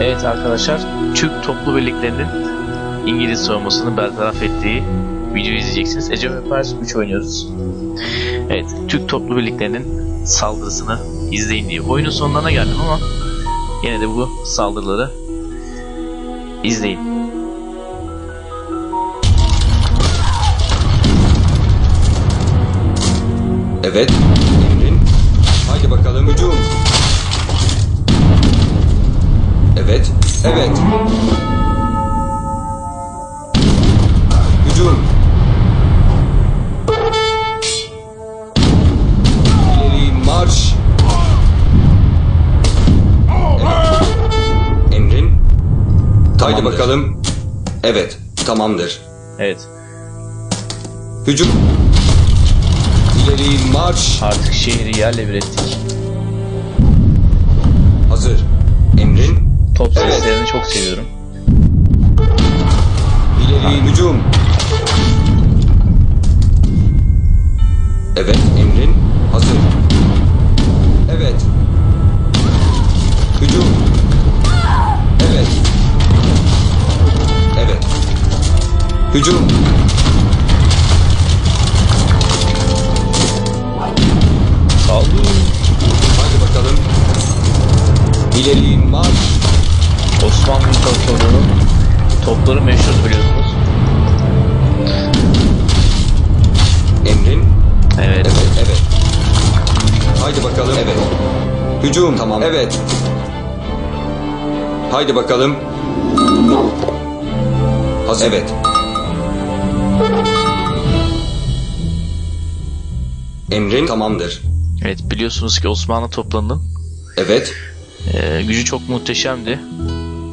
Evet arkadaşlar, Türk toplu birliklerinin İngiliz savunmasını bertaraf ettiği videoyu izleyeceksiniz. Age of Empires 3 oynuyoruz. Evet, Türk toplu birliklerinin saldırısını izleyin diye. Oyunun sonlarına geldim ama yine de bu saldırıları izleyin. Evet. Emrin. Haydi bakalım hücum. Evet. Hücum. İleri marş. Evet. Emrin. Haydi bakalım. Evet. Tamamdır. Evet, Hücum. İleri marş. artık şehri yerle bir ettik. Hazır. Emrin. Top seslerini çok seviyorum. İleri hücum. Evet, emrin hazır. Evet. Hücum. Evet. Evet. Hücum. Saldır! Hadi bakalım. İleri marş. Osmanlı İmparatorluğu'nun topları meşhur biliyorsunuz. Emrin. Evet. Evet, evet. Haydi bakalım. Evet. Hücum. Tamam. Evet. Haydi bakalım. Hazır. Evet. Emrin tamamdır. Evet biliyorsunuz ki Osmanlı toplarının Evet. e, gücü çok muhteşemdi.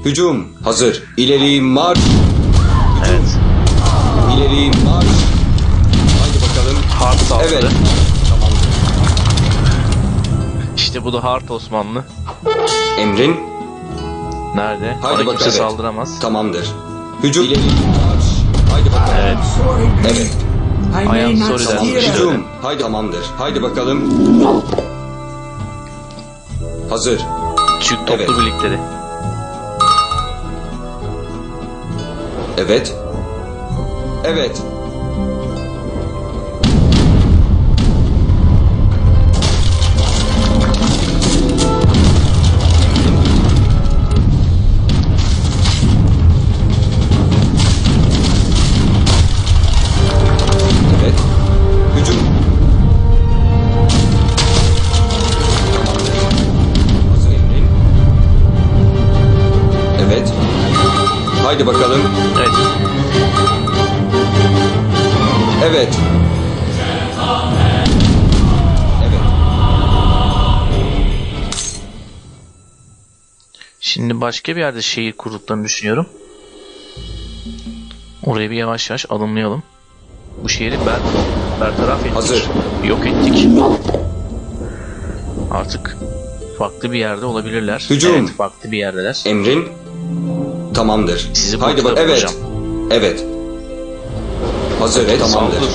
Hücum. Hazır. İleri marş. Evet. İleri marş. Haydi bakalım. Hard saldırı. Evet. Tamamdır. İşte bu da Hard Osmanlı. Emrin Nerede? Haydi Bana kimse bakalım, evet. saldıramaz. tamamdır. Hücum. İleri marş. Haydi bakalım. Evet. Evet. I am sorry. Hücum. Haydi tamamdır. Haydi bakalım. Hazır. Türk toplu Evet. birlikleri. Evet. Evet. Evet. Hücum. Hazır emrin. Evet. Haydi bakalım. Şimdi başka bir yerde şehir kurduklarını düşünüyorum. Oraya bir yavaş yavaş adımlayalım. Bu şehri ber bertaraf ettik. Hazır. Yok ettik. Artık farklı bir yerde olabilirler. Hücum. Evet farklı bir yerdeler. Emrin tamamdır. Sizi Haydi bak. Evet. Evet. Hazır. Evet, tamamdır. Saldır.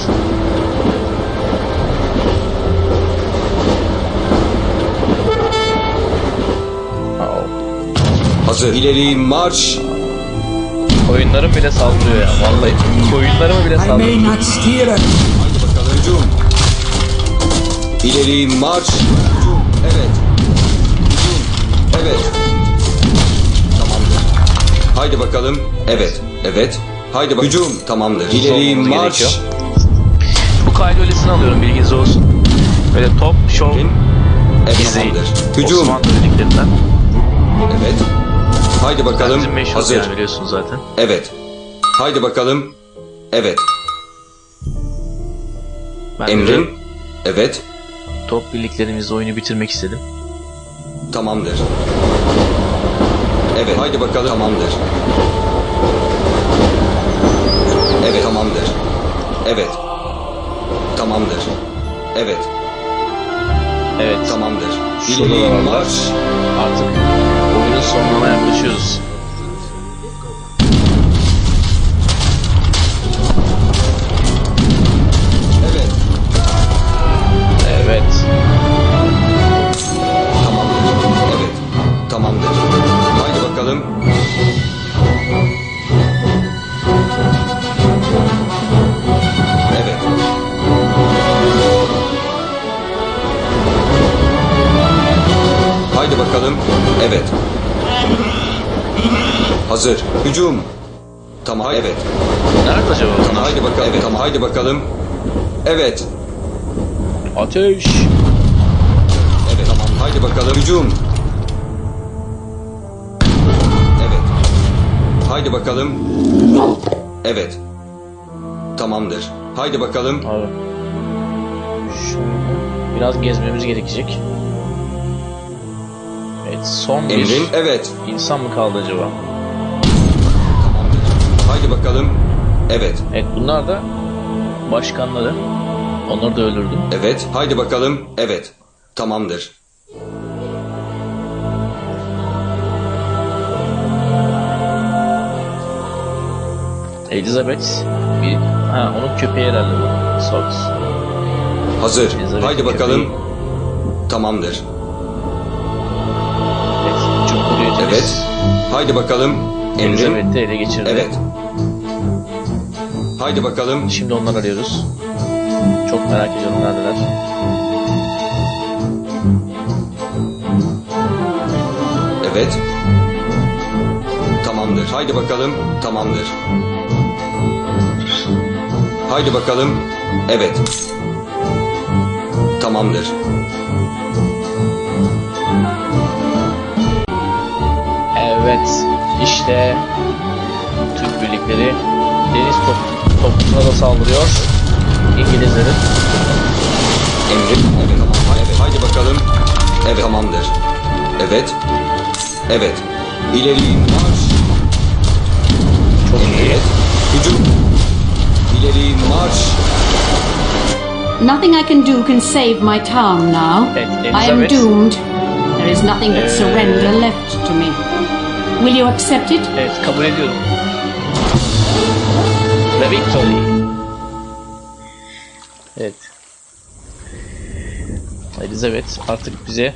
Hazır. İleri marş. Koyunlarım bile saldırıyor ya vallahi. Koyunlarımı bile I may saldırıyor. not steer. Bakalım. Hücum. İleri marş. Hücum. Evet. Hücum. Evet. Tamamdır. Haydi bakalım. Evet. Evet. Haydi bak. Hücum. Tamamdır. İleri olmamız marş. gerekiyor. Bu kaydı öylesine alıyorum bilginiz olsun. Böyle top, Emrin. Evet, izleyin. tamamdır. Hücum. Osmanlı birliklerinden. Evet. Haydi bakalım. Bizim meşhur Hazır. yani biliyorsunuz zaten. Evet. Haydi bakalım. Evet. Ben de Emrin. Evet. top birliklerimizle oyunu bitirmek istedim. Tamamdır. Evet. Haydi bakalım. Tamamdır. Evet. Tamamdır. Evet. Tamamdır. Evet. Evet. Tamamdır. İleri var. Artık oyunun sonuna yaklaşıyoruz. Hazır. Hücum. Tamam. Evet. Nerede acaba bunlar? Haydi bakalım. Evet. Tamam. Haydi bakalım. Evet. Ateş. Evet. Tamam. Haydi bakalım. Hücum. Evet. Haydi bakalım. Evet. Tamamdır. Haydi bakalım. Abi. Şöyle. Biraz gezmemiz gerekecek. Evet son bir Emrin. Evet. insan mı kaldı acaba? Haydi bakalım. Evet. Evet bunlar da başkanları. Onları da öldürdüm. Evet. Haydi bakalım. Evet. Tamamdır. Elizabeth bir ha onun köpeği herhalde bu. Sox. Hazır. Elizabeth Haydi köpeği. bakalım. Tamamdır. Evet. Cumhuriyetimiz Evet. Haydi bakalım. Emrin. Elizabeth'i ele geçirdi. Evet. Haydi bakalım. Şimdi onları arıyoruz. Çok merak ediyorum neredeler. Evet. Tamamdır. Haydi bakalım. Tamamdır. Haydi bakalım. Evet. Tamamdır. Evet. işte Türk birlikleri deniz top, topuna da saldırıyor. İngilizlerin. Emrin. Evet. Tamam. Evet. Haydi bakalım. Evet. Tamamdır. Evet. Evet. İleri marş. Çok iyi. Evet. Hücum. İleri marş. Nothing I can do can save my town now. Evet, I am doomed. There is nothing but Eh. surrender left to me. Will you accept it? Evet kabul ediyorum. Ve victory. Evet. Elizabeth artık bize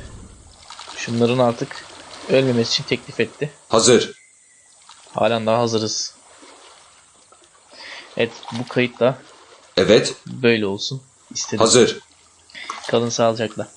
şunların artık ölmemesi için teklif etti. Hazır. Halen daha hazırız. Evet bu kayıt da Evet. böyle olsun. İstedim. Hazır. Kalın sağlıcakla.